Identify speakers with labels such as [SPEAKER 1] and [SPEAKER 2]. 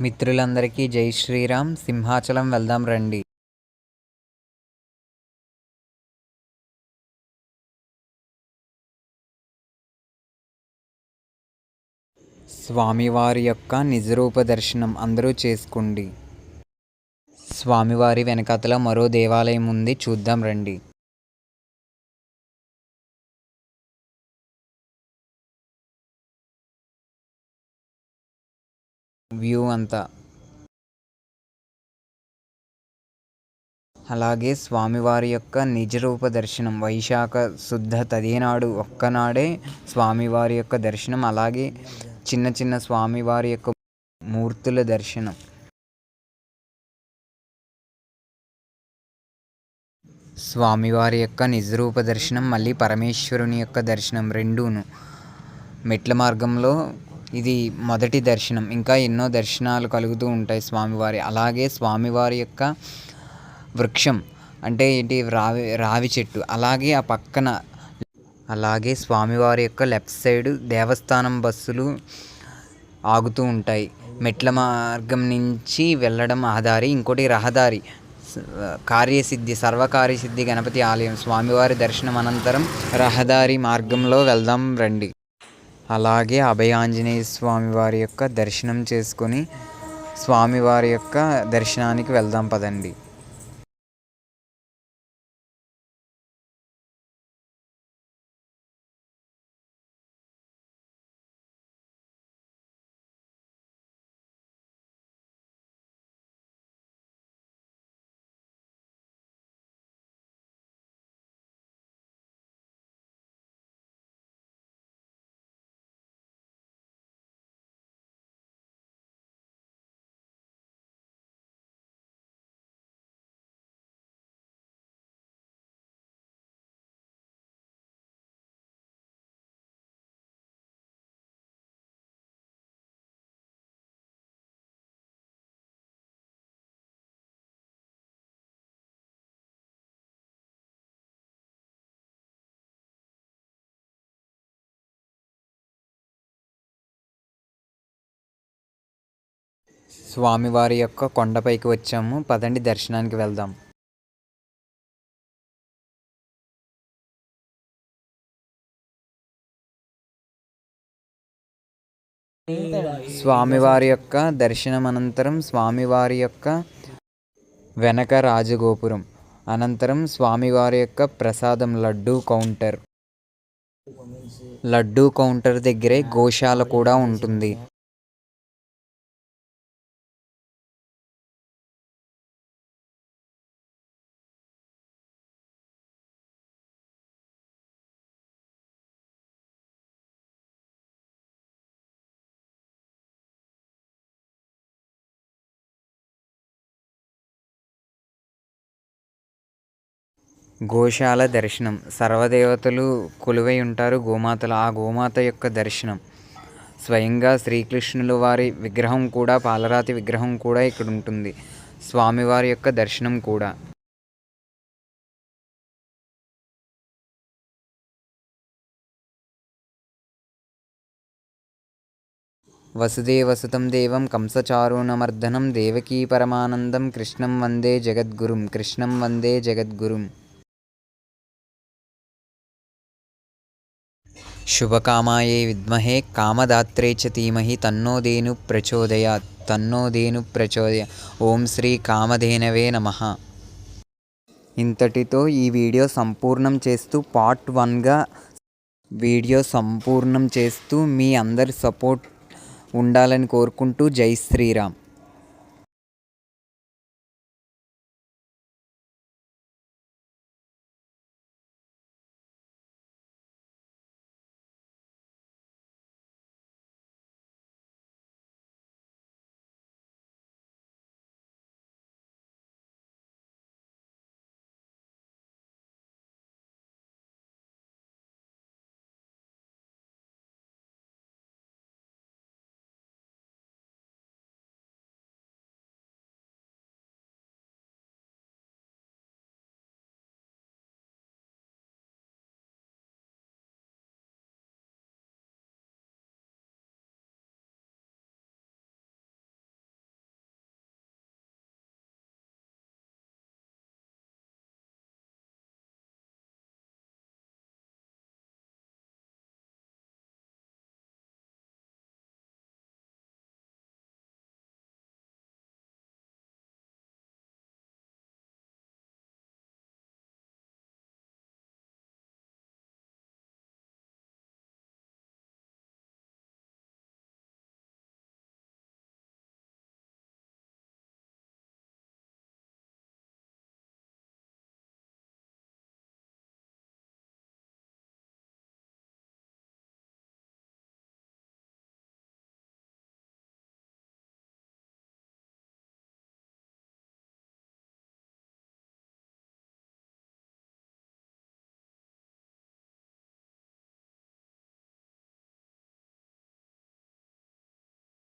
[SPEAKER 1] మిత్రులందరికీ జై శ్రీరామ్. సింహాచలం వెళ్దాం రండి. స్వామివారి యొక్క నిజరూప దర్శనం అందరూ చేసుకోండి. స్వామివారి వెనకతల మరో దేవాలయం ఉంది. చూద్దాం రండి. వ్యూ అంతా. అలాగే స్వామివారి యొక్క నిజరూప దర్శనం వైశాఖ శుద్ధ తదేనాడు ఒక్కనాడే స్వామివారి యొక్క దర్శనం అలాగే చిన్న చిన్న స్వామివారి యొక్క మూర్తుల దర్శనం. స్వామివారి యొక్క నిజరూప దర్శనం మళ్ళీ పరమేశ్వరుని యొక్క దర్శనం రెండూను. మెట్ల మార్గంలో ఇది మొదటి దర్శనం. ఇంకా ఎన్నో దర్శనాలు కలుగుతూ ఉంటాయి స్వామివారి. అలాగే స్వామివారి యొక్క వృక్షం అంటే ఏంటి? రావి రావి చెట్టు. అలాగే ఆ పక్కన అలాగే స్వామివారి యొక్క లెఫ్ట్ సైడ్ దేవస్థానం బస్సులు ఆగుతూ ఉంటాయి. మెట్ల మార్గం నుంచి వెళ్ళడం ఆధారి. ఇంకోటి రహదారి. కార్యసిద్ధి సర్వకార్యసిద్ధి గణపతి ఆలయం. స్వామివారి దర్శనం అనంతరం రహదారి మార్గంలో వెళ్దాం రండి. అలాగే అభయాంజనేయ స్వామి వారి యొక్క దర్శనం చేసుకొని స్వామివారి యొక్క దర్శనానికి వెళ్దాం పదండి. స్వామివారి యొక్క కొండపైకి వచ్చాము. పదండి దర్శనానికి వెళ్దాం. స్వామివారి యొక్క దర్శనం అనంతరం స్వామివారి యొక్క వెనక రాజగోపురం అనంతరం స్వామివారి యొక్క ప్రసాదం లడ్డూ కౌంటర్. లడ్డూ కౌంటర్ దగ్గరే గోశాల కూడా ఉంటుంది. గోశాల దర్శనం. సర్వదేవతలు కొలువై ఉంటారు గోమాతలు. ఆ గోమాత యొక్క దర్శనం. స్వయంగా శ్రీకృష్ణుల వారి విగ్రహం కూడా పాలరాతి విగ్రహం కూడా ఇక్కడ ఉంటుంది. స్వామివారి యొక్క దర్శనం కూడా. వసుదే వసుతం దేవం కంసచారుణమర్దనం దేవకీ పరమానందం కృష్ణం వందే జగద్గురుం కృష్ణం వందే జగద్గురుం. శుభకామాయే విద్మహే కామదాత్రే చ ధీమహి తన్నో దేను ప్రచోదయాత్ తన్నో దేను ప్రచోదయ ఓం శ్రీ కామధేనవే నమ. ఇంతటితో ఈ వీడియో సంపూర్ణం చేస్తూ పార్ట్ వన్గా వీడియో సంపూర్ణం చేస్తూ మీ అందరి సపోర్ట్ ఉండాలని కోరుకుంటూ జై శ్రీరామ్.